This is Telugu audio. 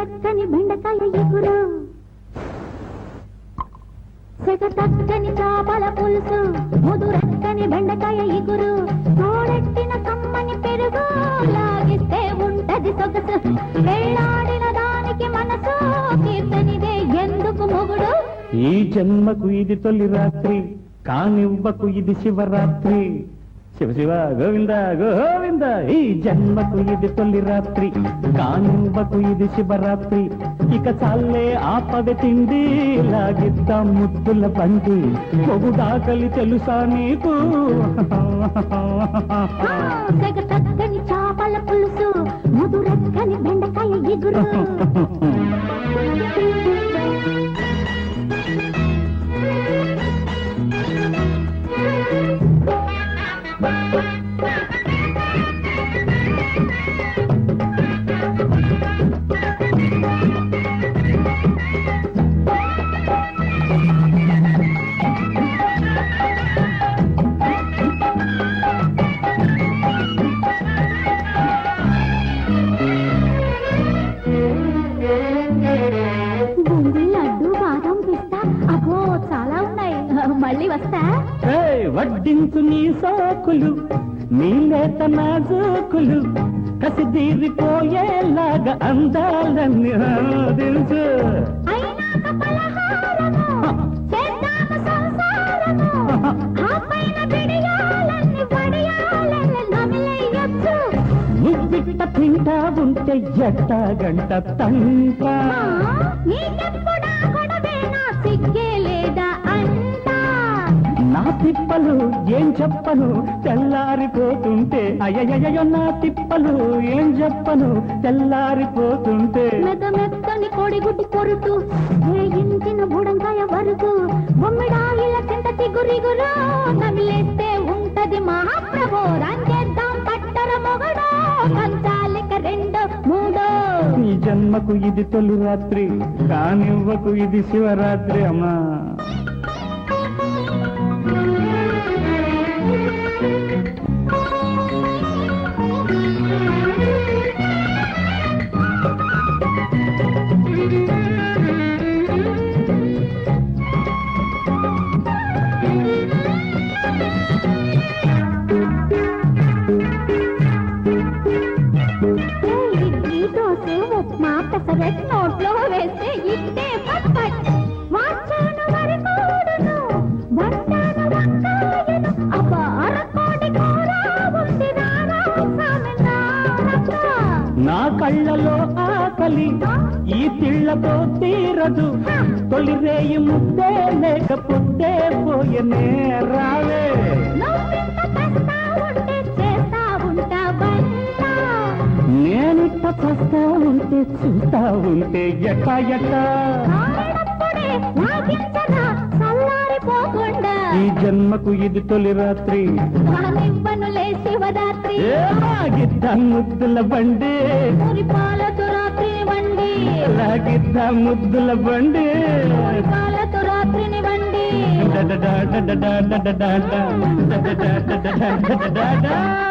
రెక్కని బెండకాయ ఎగురు. సెగ తక్కని చాపల పులుసు ముదురెక్కని బెండకాయ ఎగురు. తోడెట్టిన కమ్మని పెరుగు లాగిస్తే ఉంటది సొగసు. వెళ్ళాడిన దానికి మనసు కీర్తనిదే ఎందుకు మొగుడు? ఈ జన్మకు ఇది తొలి రాత్రి కానివ్వకు ఇది శివరాత్రి. శివ శివ గోవింద గోవింద ఈ జన్మకు ఇది తొలి రాత్రి. కానివ్వకు ఇది శివరాత్రి. ఇక చాలే ఆపద తిండి లాగిద్దాం ముద్దుల బండి పొగుడాకలి తెలుసా నీకు? ఆ, సెగ చాపల పులుసు ముదు బెండకాయ ఎగురు. అబ్బో చాలా ఉన్నాయి. మళ్ళీ వస్తా? వడ్డించు నీ సోకులు నీ లేత నాజూకులు కసిదీరిపోయేలాగా అందాలన్నీ తెలుసు. నువ్విట్ట తింటా ఉంటే ఎట్ట గంట తంట? తిప్పలు ఏం చెప్పను? తెల్లారిపోతుంటే అయ్యయ్యో నా తిప్పలు ఏం చెప్పను? తెల్లారిపోతుంటే. మెద మెత్తని కోడిగుడ్డి కొరుటు వేయించిన బుడంకాయ వరకు బొమ్మిడాయిల కింద తిగురిగురు నమిలేస్తే ఉంటది మహాప్రభో. రంగేద్దాం పట్టర మొగడో కంచాలిక రెండో మూడో. నీ జన్మకు ఇది తొలి రాత్రి కానివ్వకు ఇది శివరాత్రి అమ్మా. ఉప్మా పెసరెట్ నోట్లో వేస్తే ఇట్టే పట్ పట్ వాచాను కోడును వంటాను వంకాయను అబ్బా కూర ఉంది నా కళ్ళలో ఆకలి ఈ తిళ్ళతో తీరదు. తొలి రేయి ముద్దే లేకపోతే పోయనే చస్తా ఉంటే చూస్తా ఉంటే ఎట్ట ఎట్ట. ఈ జన్మకు ఇది తొలి రాత్రి శివరాత్రి లాగిద్దాం ముద్దుల బండి మురిపాలతో రాత్రిని వండి లాగిద్దాం ముద్దుల బండి మురిపాలతో రాత్రిని వండి డా డా డా డా డా డా డా డా డా డా డా డా డా డా డా డా డా డా.